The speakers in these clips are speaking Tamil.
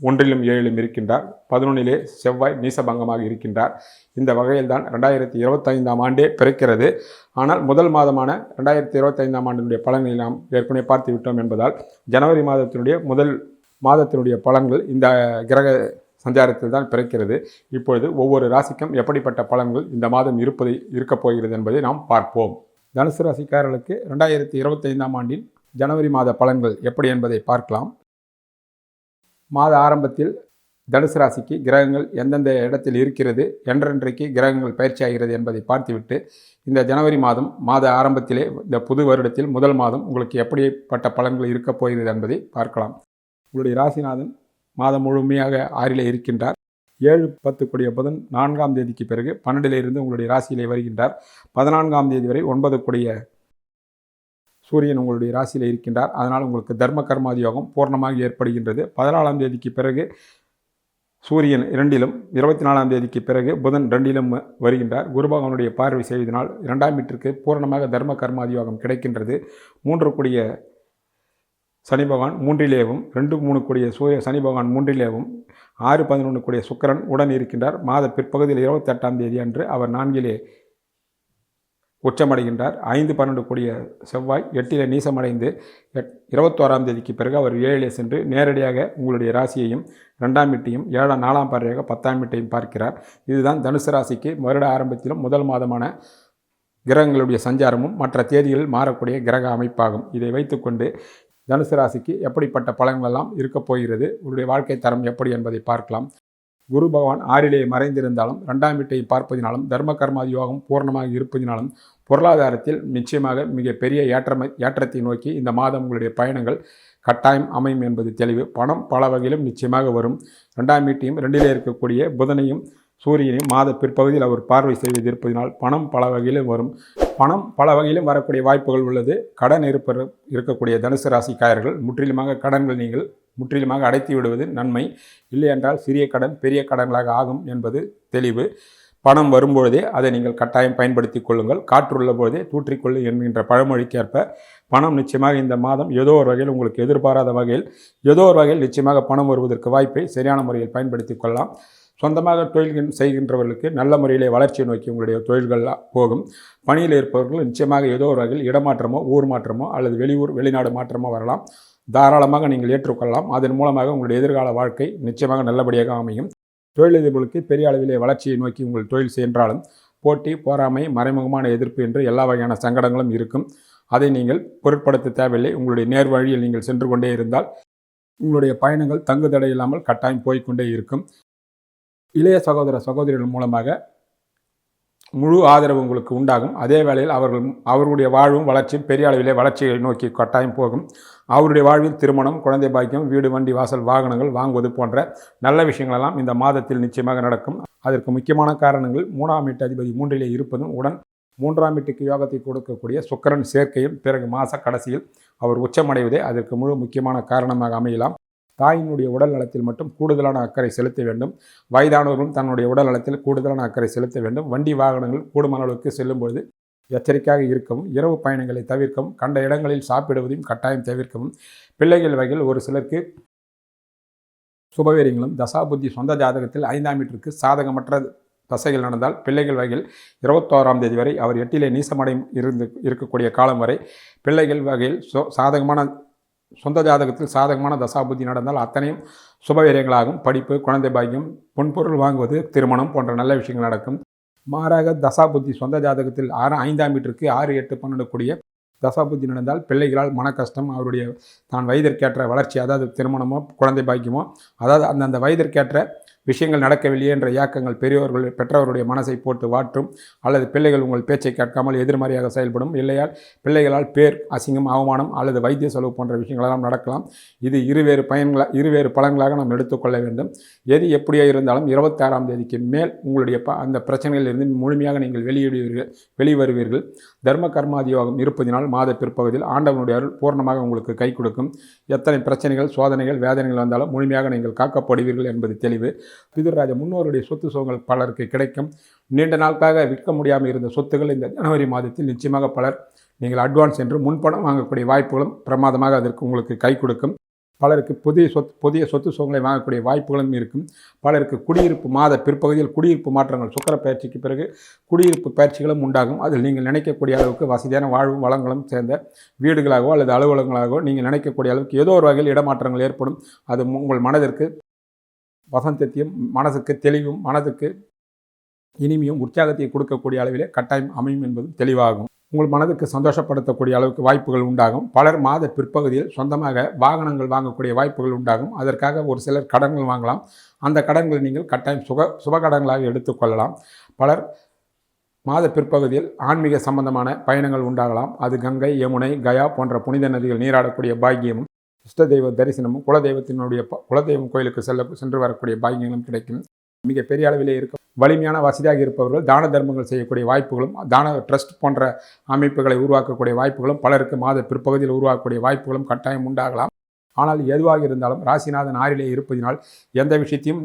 ஒன்றிலும் ஏழிலும் இருக்கின்றார். பதினொன்னிலே செவ்வாய் நீசபங்கமாக இருக்கின்றார். இந்த வகையில்தான் ரெண்டாயிரத்தி இருபத்தைந்தாம் ஆண்டே பிறக்கிறது. ஆனால் முதல் மாதமான ரெண்டாயிரத்தி இருபத்தைந்தாம் ஆண்டினுடைய பலன்களை நாம் ஏற்கனவே பார்த்து விட்டோம் என்பதால் ஜனவரி மாதத்தினுடைய முதல் மாதத்தினுடைய பலன்கள் இந்த கிரக சஞ்சாரத்தில் தான் பிறக்கிறது. இப்பொழுது ஒவ்வொரு ராசிக்கும் எப்படிப்பட்ட பலன்கள் இந்த மாதம் இருப்பதை இருக்கப் போகிறது என்பதை நாம் பார்ப்போம். தனுசு ராசிக்காரர்களுக்கு ரெண்டாயிரத்தி இருபத்தைந்தாம் ஆண்டின் ஜனவரி மாத பலன்கள் எப்படி என்பதை பார்க்கலாம். மாத ஆரம்பத்தில் தனுசு ராசிக்கு கிரகங்கள் எந்தெந்த இடத்தில் இருக்கிறது என்றென்றைக்கு கிரகங்கள் பயிற்சியாகிறது என்பதை பார்த்துவிட்டு இந்த ஜனவரி மாதம் மாத ஆரம்பத்திலே இந்த புது வருடத்தில் முதல் மாதம் உங்களுக்கு எப்படிப்பட்ட பலன்கள் இருக்கப் போகிறது என்பதை பார்க்கலாம். உங்களுடைய ராசிநாதன் மாதம் முழுமையாக ஆறிலே இருக்கின்றார். ஏழு பத்து கூடிய புதன் நான்காம் தேதிக்கு பிறகு பன்னெண்டிலிருந்து உங்களுடைய ராசியிலே வருகின்றார். பதினான்காம் தேதி வரை ஒன்பது கூடிய சூரியன் உங்களுடைய ராசியில் இருக்கின்றார். அதனால் உங்களுக்கு தர்ம கர்மாதி யோகம் பூர்ணமாக ஏற்படுகின்றது. பதினாலாம் தேதிக்கு பிறகு சூரியன் இரண்டிலும் இருபத்தி நாலாம் தேதிக்கு பிறகு புதன் ரெண்டிலும் வருகின்றார். குருபகவனுடைய பார்வை செய்வதனால் இரண்டாம் வீட்டிற்கு பூரணமாக தர்ம கர்மாதியோகம் கிடைக்கின்றது. மூன்று கூடிய சனி பகவான் மூன்றிலேவும் ரெண்டு மூணு கூடிய சூரிய சனி பகவான் மூன்றிலேவும் ஆறு பதினொன்று கூடிய சுக்கரன் உடன் இருக்கின்றார். மாத பிற்பகுதியில் இருபத்தெட்டாம் தேதி அன்று அவர் நான்கிலே உச்சமடைகின்றார். ஐந்து பன்னெண்டு கூடிய செவ்வாய் எட்டில நீசமடைந்து எட் இருபத்தோராம் தேதிக்கு பிறகு அவர் ஏழிலே சென்று நேரடியாக உங்களுடைய ராசியையும் ரெண்டாம் வீட்டையும் ஏழாம் நாலாம் பார்வையாக பத்தாம் வீட்டையும் பார்க்கிறார். இதுதான் தனுசு ராசிக்கு வருட ஆரம்பத்திலும் முதல் மாதமான கிரகங்களுடைய சஞ்சாரமும் மற்ற தேதிகளில் மாறக்கூடிய கிரக அமைப்பாகும். இதை வைத்துக்கொண்டு தனுசு ராசிக்கு எப்படிப்பட்ட பலன்களெல்லாம் இருக்கப் போகிறது உங்களுடைய வாழ்க்கை தரம் எப்படி என்பதை பார்க்கலாம். குரு பகவான் ஆறிலே மறைந்திருந்தாலும் ரெண்டாம் வீட்டை பார்ப்பதினாலும் தர்ம கர்மாதி யோகம் பூர்ணமாக இருப்பதினாலும் பொருளாதாரத்தில் நிச்சயமாக மிகப்பெரிய ஏற்றம ஏற்றமை ஏற்றத்தை நோக்கி இந்த மாதம் உங்களுடைய பயணங்கள் கட்டாயம் அமையும் என்பது தெளிவு. பணம் பல வகையிலும் நிச்சயமாக வரும். ரெண்டாம் வீட்டையும் ரெண்டிலே இருக்கக்கூடிய புதனையும் சூரியனையும் மாத பிற்பகுதியில் அவர் பார்வை செய்வது இருப்பதனால் பணம் பல வகையிலும் வரும். பணம் பல வகையிலும் வரக்கூடிய வாய்ப்புகள் உள்ளது. கடன் இருப்ப இருக்கக்கூடிய தனுசு ராசிக்காரர்கள் முற்றிலுமாக கடன்கள் நீங்கள் முற்றிலுமாக அடைத்து விடுவது நன்மை. இல்லை என்றால் சிறிய கடன் பெரிய கடன்களாக ஆகும் என்பது தெளிவு. பணம் வரும்பொழுதே அதை நீங்கள் கட்டாயம் பயன்படுத்தி கொள்ளுங்கள். காற்றுள்ள போதே தூற்றிக்கொள்ளு என்கின்ற பழமொழிக்கேற்ப பணம் நிச்சயமாக இந்த மாதம் ஏதோ ஒரு வகையில் உங்களுக்கு எதிர்பாராத வகையில் ஏதோ ஒரு வகையில் நிச்சயமாக பணம் வருவதற்கு வாய்ப்பை சரியான முறையில் பயன்படுத்தி கொள்ளலாம். சொந்தமாக தொழில் செய்கின்றவர்களுக்கு நல்ல முறையிலே வளர்ச்சியை நோக்கி உங்களுடைய தொழில்கள் போகும். பணியில் இருப்பவர்கள் நிச்சயமாக ஏதோ ஒரு வகையில் இடமாற்றமோ ஊர் மாற்றமோ அல்லது வெளியூர் வெளிநாடு மாற்றமோ வரலாம். தாராளமாக நீங்கள் ஏற்றுக்கொள்ளலாம். அதன் மூலமாக உங்களுடைய எதிர்கால வாழ்க்கை நிச்சயமாக நல்லபடியாக அமையும். தொழிலதிபர்களுக்கு பெரிய அளவிலே வளர்ச்சியை நோக்கி உங்கள் தொழில் சென்றாலும் போட்டி போராமை மறைமுகமான எதிர்ப்பு என்று எல்லா வகையான சங்கடங்களும் இருக்கும். அதை நீங்கள் பொருட்படுத்த தேவையில்லை. உங்களுடைய நேர் வழியில் நீங்கள் சென்று கொண்டே இருந்தால் உங்களுடைய பயணங்கள் தங்குதடையில்லாமல் இல்லாமல் கட்டாயம் போய்கொண்டே இருக்கும். இளைய சகோதர சகோதரிகள் மூலமாக முழு ஆதரவு உங்களுக்கு உண்டாகும். அதே வேளையில் அவர்கள் அவர்களுடைய வாழ்வும் வளர்ச்சியும் பெரிய அளவிலே வளர்ச்சியை நோக்கி கட்டாயம் போகும். அவருடைய வாழ்வில் திருமணம் குழந்தை பாக்கியம் வீடு வண்டி வாசல் வாகனங்கள் வாங்குவது போன்ற நல்ல விஷயங்களெல்லாம் இந்த மாதத்தில் நிச்சயமாக நடக்கும். அதற்கு முக்கியமான காரணங்கள் மூணாம் வீட்டு அதிபதி மூன்றிலே இருப்பதும் உடன் மூன்றாம் வீட்டுக்கு யோகத்தை கொடுக்கக்கூடிய சுக்கரன் சேர்க்கையும் பிறகு மாத கடைசியில் அவர் உச்சமடைவதே அதற்கு முழு முக்கியமான காரணமாக அமையலாம். தாயினுடைய உடல் நலத்தில் மட்டும் கூடுதலான அக்கறை செலுத்த வேண்டும். வயதானவர்களும் தன்னுடைய உடல் நலத்தில் கூடுதலான அக்கறை செலுத்த வேண்டும். வண்டி வாகனங்கள் கூடுமான அளவுக்கு செல்லும்பொழுது எச்சரிக்கையாக இருக்கவும் இரவு பயணங்களை தவிர்க்கவும் கண்ட இடங்களில் சாப்பிடுவதையும் கட்டாயம் தவிர்க்கவும். பிள்ளைகள் வகையில் ஒரு சிலருக்கு சுபவீரியங்களும் தசாபுத்தி சொந்த ஜாதகத்தில் ஐந்தாம் வீட்டிற்கு சாதகமற்ற தசைகள் நடந்தால் பிள்ளைகள் வகையில் இருபத்தோராம் தேதி வரை அவர் எட்டிலே நீசமடை இருந்து இருக்கக்கூடிய காலம் வரை பிள்ளைகள் வகையில் சாதகமான சொந்த ஜாதகத்தில் சாதகமான தசாபுத்தி நடந்தால் அத்தனையும் சுபவீரியங்களாகும் படிப்பு குழந்தை பாக்கியம் பொன்பொருள் வாங்குவது திருமணம் போன்ற நல்ல விஷயங்கள் நடக்கும். மாறாக தசாபுத்தி சொந்த ஜாதகத்தில் ஆறு ஐந்தாம் வீட்டிற்கு ஆறு எட்டு பன்னெண்டுக்கூடிய தசாபுத்தி நடந்தால் பிள்ளைகளால் மன கஷ்டம் அவருடைய தான் வயதிற்கேற்ற வளர்ச்சி அதாவது திருமணமோ குழந்தை பாக்கியமோ அதாவது அந்தந்த வயதிற்கேற்ற விஷயங்கள் நடக்கவில்லையே என்ற இயக்கங்கள் பெரியவர்கள் பெற்றவருடைய மனசை போட்டு வாற்றும் அல்லது பிள்ளைகள் உங்கள் பேச்சை கேட்காமல் எதிர்மறையாக செயல்படும் இல்லையால் பிள்ளைகளால் பேர் அசிங்கம் அவமானம் அல்லது வைத்திய செலவு போன்ற விஷயங்களெல்லாம் நடக்கலாம். இது இருவேறு பயன்களா இருவேறு பலன்களாக நாம் எடுத்துக்கொள்ள வேண்டும். எது எப்படியோ இருந்தாலும் இருபத்தாறாம் தேதிக்கு மேல் உங்களுடைய ப அந்த பிரச்சனைகளிலிருந்து முழுமையாக நீங்கள் வெளியிடுவீர்கள் வெளிவருவீர்கள். தர்ம கர்மாதி யோகம் இருப்பதினால் மாத பிற்பகுதியில் ஆண்டவனுடைய அருள் பூர்ணமாக உங்களுக்கு கை கொடுக்கும். எத்தனை பிரச்சனைகள் சோதனைகள் வேதனைகள் வந்தாலும் முழுமையாக நீங்கள் காக்கப்படுவீர்கள் என்பது தெளிவு. பிதுர்ராஜ முன்னோருடைய சொத்து சுகங்கள் பலருக்கு கிடைக்கும். நீண்ட நாட்களாக விற்க முடியாமல் இருந்த சொத்துக்கள் இந்த ஜனவரி மாதத்தில் நிச்சயமாக பலர் நீங்கள் அட்வான்ஸ் என்று முன்பணம் வாங்கக்கூடிய வாய்ப்புகளும் பிரமாதமாக அதற்கு உங்களுக்கு கை கொடுக்கும். பலருக்கு புதிய சொத்து புதிய சொத்து சுகங்களை வாங்கக்கூடிய வாய்ப்புகளும் இருக்கும். பலருக்கு குடியிருப்பு மாத பிற்பகுதியில் குடியிருப்பு மாற்றங்கள் சுக்கர பயிற்சிக்கு பிறகு குடியிருப்பு பயிற்சிகளும் உண்டாகும். அதில் நீங்கள் நினைக்கக்கூடிய அளவுக்கு வசதியான வாழ்வும் வளங்களும் சேர்ந்த வீடுகளாகவோ அல்லது அலுவலகங்களாகவோ நீங்கள் நினைக்கக்கூடிய அளவுக்கு ஏதோ ஒரு வகையில் இடமாற்றங்கள் ஏற்படும். அது உங்கள் மனதிற்கு வசந்தத்தையும் மனதுக்கு தெளிவும் மனதுக்கு இனிமையும் உற்சாகத்தையும் கொடுக்கக்கூடிய அளவிலே கட்டாயம் அமையும் என்பது தெளிவாகும். உங்கள் மனதுக்கு சந்தோஷப்படுத்தக்கூடிய அளவுக்கு வாய்ப்புகள் உண்டாகும். பலர் மாத பிற்பகுதியில் சொந்தமாக வாகனங்கள் வாங்கக்கூடிய வாய்ப்புகள் உண்டாகும். அதற்காக ஒரு சிலர் கடன்கள் வாங்கலாம். அந்த கடன்களை நீங்கள் கட்டாயம் சுக சுப கடன்களாக எடுத்துக்கொள்ளலாம் பலர் மாத பிற்பகுதியில் ஆன்மீக சம்பந்தமான பயணங்கள் உண்டாகலாம். அது கங்கை யமுனை கயா போன்ற புனித நதிகள் நீராடக்கூடிய பாக்கியமும் இஷ்ட தெய்வ தரிசனமும் குலதெய்வத்தினுடைய குலதெய்வம் கோயிலுக்கு செல்ல சென்று வரக்கூடிய பாக்கியங்களும் கிடைக்கும். மிக பெரிய அளவிலே இருக்கும் வலிமையான வசதியாக இருப்பவர்கள் தான தர்மங்கள் செய்யக்கூடிய வாய்ப்புகளும் தான ட்ரஸ்ட் போன்ற அமைப்புகளை உருவாக்கக்கூடிய வாய்ப்புகளும் பலருக்கு மாத பிற்பகுதியில் உருவாக்கக்கூடிய வாய்ப்புகளும் கட்டாயம் உண்டாகலாம். ஆனால் எதுவாக இருந்தாலும் ராசிநாதன் ஆறிலே இருப்பதினால் எந்த விஷயத்தையும்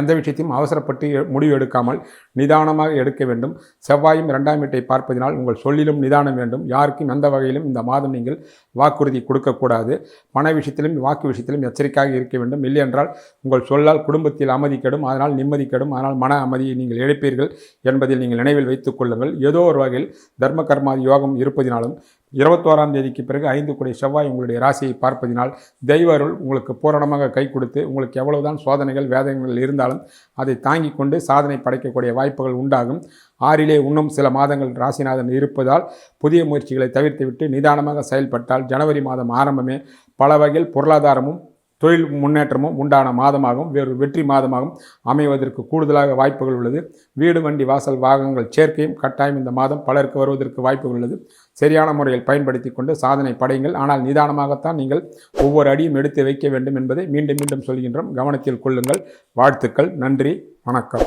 எந்த விஷயத்தையும் அவசரப்பட்டு முடிவு எடுக்காமல் நிதானமாக எடுக்க வேண்டும். செவ்வாயும் இரண்டாம் வீட்டை பார்ப்பதினால் உங்கள் சொல்லிலும் நிதானம் வேண்டும். யாருக்கும் எந்த வகையிலும் இந்த மாதம் நீங்கள் வாக்குறுதி கொடுக்கக்கூடாது. பண விஷயத்திலும் வாக்கு விஷயத்திலும் எச்சரிக்கையாக இருக்க வேண்டும். இல்லையென்றால் உங்கள் சொல்லால் குடும்பத்தில் அமைதி கெடும். அதனால் நிம்மதி கெடும். அதனால் மன அமைதியை நீங்கள் இழப்பீர்கள் என்பதில் நீங்கள் நினைவில் வைத்துக் கொள்ளுங்கள். ஏதோ ஒரு வகையில் தர்ம கர்மாதி யோகம் இருப்பதினாலும் இருபத்தோராம் தேதிக்கு பிறகு ஐந்து கூடிய செவ்வாய் உங்களுடைய ராசியை பார்ப்பதினால் தெய்வ அருள் உங்களுக்கு பூரணமாக கை கொடுத்து உங்களுக்கு எவ்வளவுதான் சோதனைகள் வேதனைகள் இருந்தாலும் அதை தாங்கி கொண்டு சாதனை படைக்கக்கூடிய வாய்ப்புகள் உண்டாகும். ஆறிலே இன்னும் சில மாதங்கள் ராசிநாதன் இருப்பதால் புதிய முயற்சிகளை தவிர்த்துவிட்டு நிதானமாக செயல்பட்டால் ஜனவரி மாதம் ஆரம்பமே. பல வகையில் பொருளாதாரமும் தொழில் முன்னேற்றமும் உண்டான மாதமாகவும் வேறு வெற்றி மாதமாகவும் அமைவதற்கு கூடுதலாக வாய்ப்புகள் உள்ளது. வீடு வண்டி வாசல் வாகனங்கள் சேர்க்கையும் கட்டாயம் இந்த மாதம் பலருக்கு வருவதற்கு வாய்ப்புகள் உள்ளது. சரியான முறையில் பயன்படுத்தி கொண்டு சாதனை படையுங்கள். ஆனால் நிதானமாகத்தான் நீங்கள் ஒவ்வொரு அடியும் எடுத்து வைக்க வேண்டும் என்பதை மீண்டும் மீண்டும் சொல்கின்றோம். கவனத்தில் கொள்ளுங்கள். வாழ்த்துக்கள். நன்றி. வணக்கம்.